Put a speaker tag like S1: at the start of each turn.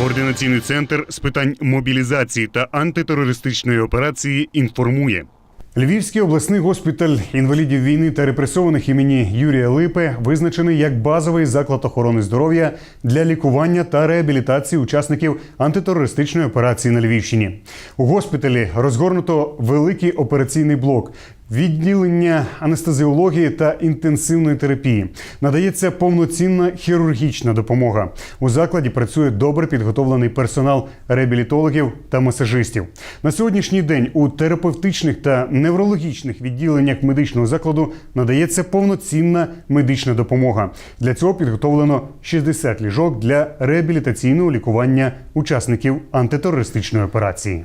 S1: Координаційний центр з питань мобілізації та антитерористичної операції інформує. Львівський обласний госпіталь інвалідів війни та репресованих імені Юрія Липи визначений як базовий заклад охорони здоров'я для лікування та реабілітації учасників антитерористичної операції на Львівщині. У госпіталі розгорнуто великий операційний блок. Відділення анестезіології та інтенсивної терапії надається повноцінна хірургічна допомога. У закладі працює добре підготовлений персонал реабілітологів та масажистів. На сьогоднішній день у терапевтичних та неврологічних відділеннях медичного закладу надається повноцінна медична допомога. Для цього підготовлено 60 ліжок для реабілітаційного лікування учасників антитерористичної операції.